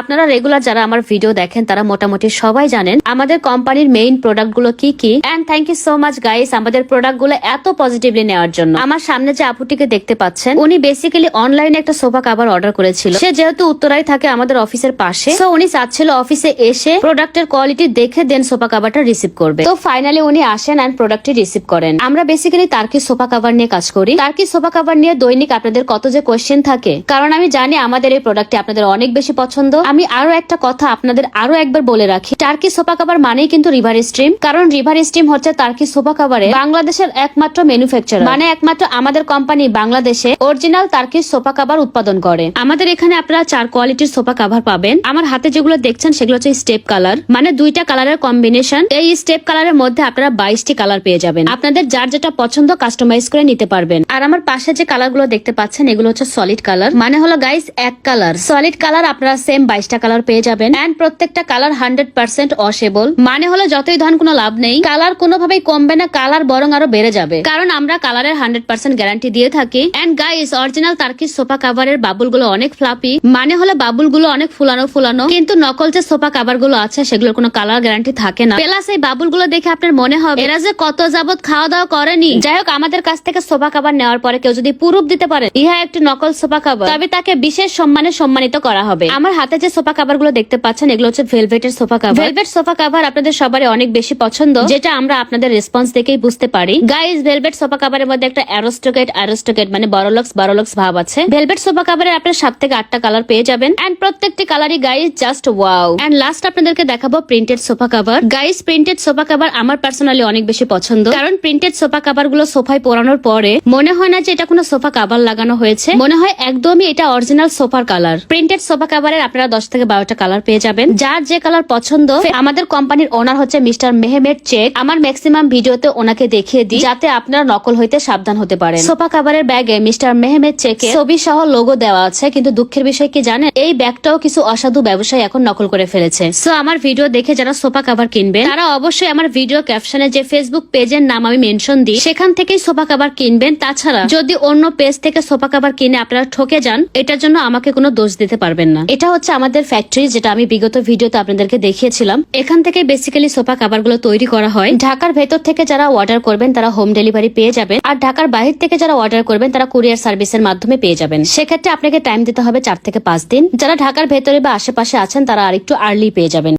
আপনারা রেগুলার যারা আমার ভিডিও দেখেন, তারা মোটামুটি সবাই জানেন আমাদের কোম্পানির মেইন প্রোডাক্টগুলো কি কি। And thank you so much guys আমাদের প্রোডাক্টগুলো এত পজিটিভলি নেওয়ার জন্য। আমার সামনে যে আপুটিকে দেখতে পাচ্ছেন, উনি বেসিক্যালি অনলাইনে একটা সোফা কাভার অর্ডার করেছিল। সে যেহেতু উত্তরায় থাকে আমাদের অফিসের পাশে তো উনি চাচ্ছিল অফিসে এসে প্রোডাক্টের কোয়ালিটি দেখে দেন সোফা কাভারটা রিসিভ করবে। তো ফাইনালি উনি আসেন এন্ড প্রোডাক্টটি রিসিভ করেন। আমরা বেসিক্যালি তার্কি সোফা কাভার নিয়ে কাজ করি। তার্কি সোফা কাভার নিয়ে দৈনিক আপনাদের কত যে কোয়েশ্চেন থাকে, কারণ আমি জানি আমাদের এই প্রোডাক্টটি আপনাদের অনেক বেশি পছন্দ। আমি আরও একটা কথা আপনাদের আরও একবার বলে রাখি। টার্কি সোফা কাভার মানেই কিন্তু রিভার স্ট্রিম কারণ রিভার স্ট্রিম হচ্ছে টার্কি সোফা কাভারে বাংলাদেশের একমাত্র ম্যানুফ্যাকচার মানে একমাত্র আমাদের কোম্পানি বাংলাদেশে অরিজিনাল টার্কি সোফা কাভার উৎপাদন করে। আমাদের এখানে আপনারা চার কোয়ালিটির সোফা কাভার পাবেন। আমার হাতে যেগুলো দেখছেন, সেগুলো হচ্ছে স্টেপ কালার মানে দুইটা কালারের কম্বিনেশন এই স্টেপ কালারের মধ্যে আপনারা বাইশটি কালার পেয়ে যাবেন। আপনাদের যার যেটা পছন্দ কাস্টমাইজ করে নিতে পারবেন। আর আমার পাশে যে কালার দেখতে পাচ্ছেন, এগুলো হচ্ছে সলিড কালার মানে হলো গাইস এক কালার সলিড কালার আপনারা সেম বাইশটা কালার পেয়ে যাবেন। এন্ড প্রত্যেকটা কালার হান্ড্রেড পার্সেন্ট ওয়াশেবল মানে হলো যতই ধন কোনো লাভ নেই, কালার কোনোভাবেই কমবে না, কালার বরং আরও বেড়ে যাবে। কারণ আমরা কালারের হান্ড্রেড পার্সেন্ট গ্যারান্টি দিয়ে থাকি। And guys original Turkish sofa কাভারের বাবুলগুলো অনেক ফ্লাপি মানে হলো বাবুলগুলো অনেক ফুলানো ফুলানো। কিন্তু নকল যে সোফা কাভারগুলো আছে, সেগুলোর কোনো কালার গ্যারান্টি থাকে না। প্লাস এই বাবুলগুলো দেখে আপনার মনে হবে, এরা যে কত যাবত খাওয়া দাওয়া করেনি। যাই হোক, আমাদের কাছ থেকে সোফা কাভার নেওয়ার পরে কেউ যদি পুরুপ দিতে পারে, ইহা একটি নকল সোফা কাভার তবে তাকে বিশেষ সম্মানে সম্মানিত করা হবে। আমার হাতে যে সোফা কাভারগুলো দেখতে পাচ্ছেন, এগুলো হচ্ছে ভেলভেটের sofa cover velvet sofa cover আপনাদের সবারই অনেক বেশি পছন্দ, যেটা আমরা আপনাদের রেসপন্স দেখেই বুঝতে পারি। গাইজ ভেলভেট সোফা কাভারের মধ্যে একটা অ্যারোস্টোকেট অ্যারোস্টোকেট মানে বড়লক্স বড়লক্স ভাব আছে। ভেলভেট সোফা কাভারের আপনার সাত থেকে আটটা কালার পেয়ে যাবেন। এন্ড প্রত্যেকটি কালারই guys just wow and last আপনাদেরকে দেখাবো printed sofa cover guys printed sofa cover আমার পার্সোনালি অনেক বেশি পছন্দ। কারণ প্রিন্টেড সোফা কাভারগুলো সোফায় পরানোর পরে মনে হয় না যে এটা কোনো সোফা কাভার লাগানো হয়েছে। মনে হয় একদমই এটা অরিজিনাল সোফার কালার প্রিন্টেড সোফা কাভারের আপনারা দশ থেকে বারোটা কালার পেয়ে যাবেন। যার যে কালার পছন্দ আমাদের কোম্পানির ওনার হচ্ছে মিস্টার মেহমেদ চেক আমার ম্যাক্সিমাম ভিডিওতে ওনাকে দেখিয়ে দিই, যাতে আপনারা নকল হইতে সাবধান হতে পারেন। সোফা কাভারের ব্যাগে মিস্টার মেহমেদ চেকে ছবি সহ লোগো দেওয়া আছে, কিন্তু দুঃখের বিষয় কি জানেন? এই ব্যাগটাও কিছু অসাধু ব্যবসায়ী এখন নকল করে ফেলেছে। সো আমার ভিডিও দেখে যারা সোফা কাভার কিনবে তারা অবশ্যই আমার ভিডিও ক্যাপশনে যে ফেসবুক পেজের নাম আমি মেনশন দিই, সেখান থেকেই সোফা কাভার কিনবেন। তাছাড়া, যদি অন্য পেজ থেকে সোফা কাভার কিনে আপনারা ঠকে যান, এটার জন্য আমাকে কোনো দোষ দিতে পারবেন না। এটা হচ্ছে আমাদের ফ্যাক্টরি যেটা আমি বিগত ভিডিওতে আপনাদেরকে দেখিয়েছিলাম, এখান থেকে বেসিক্যালি সোফা কাভারগুলো তৈরি করা হয়। ঢাকার ভেতর থেকে যারা অর্ডার করবেন, তারা হোম ডেলিভারি পেয়ে যাবেন। আর ঢাকার বাহির থেকে যারা অর্ডার করবেন, তারা কুরিয়ার সার্ভিসের মাধ্যমে পেয়ে যাবেন। সেক্ষেত্রে আপনাকে টাইম দিতে হবে চার থেকে পাঁচ দিন। যারা ঢাকার ভেতরে বা আশেপাশে আছেন, তারা আরেকটু আর্লি পেয়ে যাবেন।